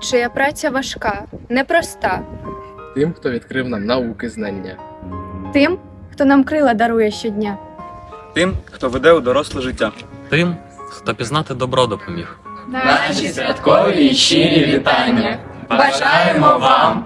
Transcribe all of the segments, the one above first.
чия праця важка, непроста, Тим, хто відкрив нам науки знання. тим, хто нам крила дарує щодня. Тим, хто веде у доросле життя. Тим, хто пізнати добро допоміг. Наші святкові і щирі вітання. Бажаємо вам!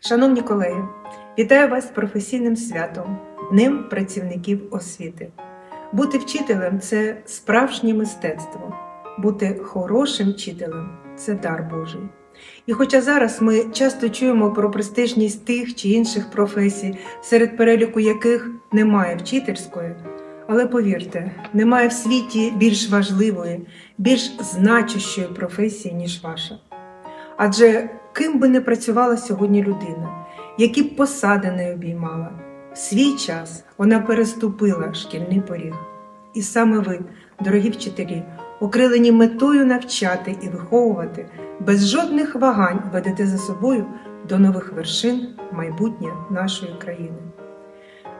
Шановні колеги, вітаю вас з професійним святом, Днем працівників освіти. Бути вчителем це справжнє мистецтво, бути хорошим вчителем це дар Божий. І хоча зараз ми часто чуємо про престижність тих чи інших професій, серед переліку яких немає вчительської, але повірте, немає в світі більш важливої, більш значущої професії, ніж ваша. Адже ким би не працювала сьогодні людина, які б посади не обіймала, в свій час вона переступила шкільний поріг. І саме ви, дорогі вчителі, окрилені метою навчати і виховувати, без жодних вагань ведете за собою до нових вершин майбутнє нашої країни.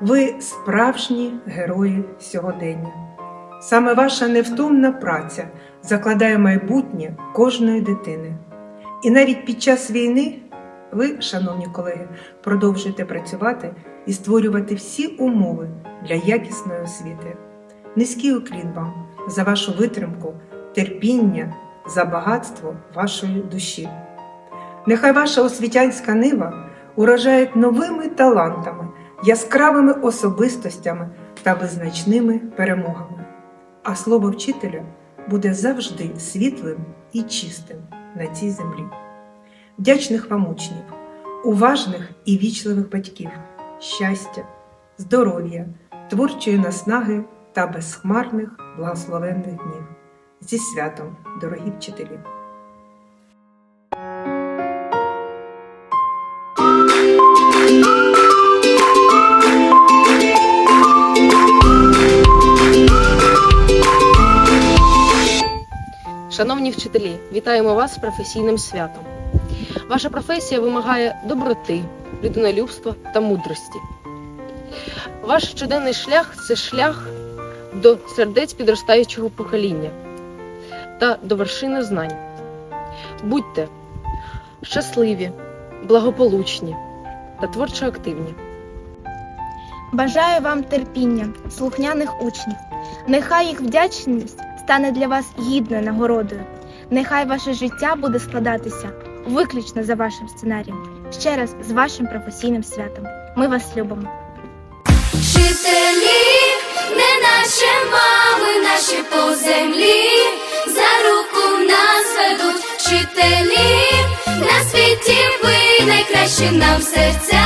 Ви справжні герої сьогодення. Саме ваша невтомна праця закладає майбутнє кожної дитини. І навіть під час війни ви, шановні колеги, продовжуєте працювати і створювати всі умови для якісної освіти. Низький уклін вам за вашу витримку, терпіння, за багатство вашої душі. Нехай ваша освітянська нива урожає новими талантами, яскравими особистостями та визначними перемогами. А слово вчителя буде завжди світлим і чистим на цій землі. Вдячних вам учнів, уважних і вічливих батьків, щастя, здоров'я, творчої наснаги та безхмарних благословенних днів. Зі святом, дорогі вчителі! Шановні вчителі, вітаємо вас з професійним святом. Ваша професія вимагає доброти, людинолюбства та мудрості. Ваш щоденний шлях це шлях до сердець підростаючого покоління та до вершини знань. Будьте щасливі, благополучні та творчо активні. Бажаю вам терпіння, слухняних учнів. Нехай їх вдячність стане для вас гідною нагородою. Нехай ваше життя буде складатися виключно за вашим сценарієм. Ще раз з вашим професійним святом. Ми вас любимо. Вчителі, не наче мами наші по землі, за руку нас ведуть вчителі, на світі ви найкращі нам серця,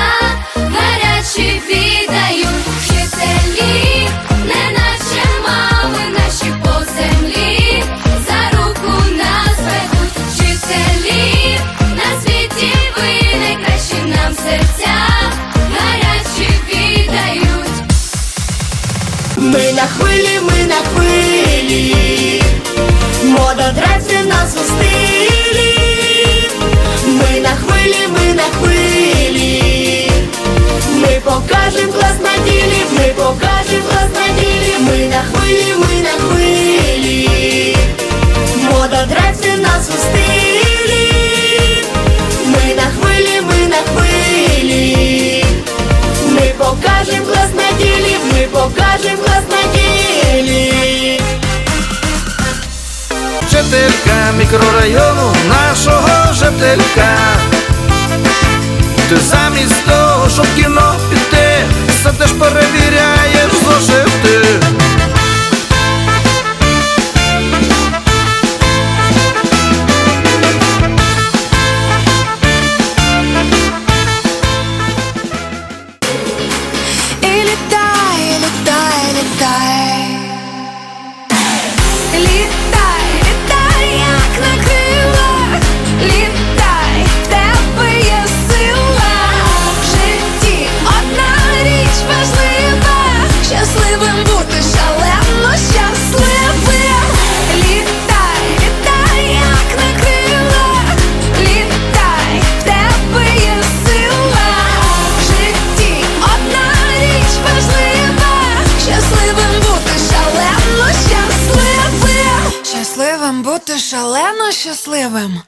хвилі, ми на хвилі, мода драйвся нас у стилі. Ми на хвилі, ми на хвилі, ми покажем клас на ділі, ми покажем клас на ділі, ми на хвилі, ми на хвилі, мода драйвся нас у стилі. Покажем клас на ділі. Жителька мікрорайону нашого жителька. Ти замість того, щоб кіно піти, все теж бути шалено щасливим.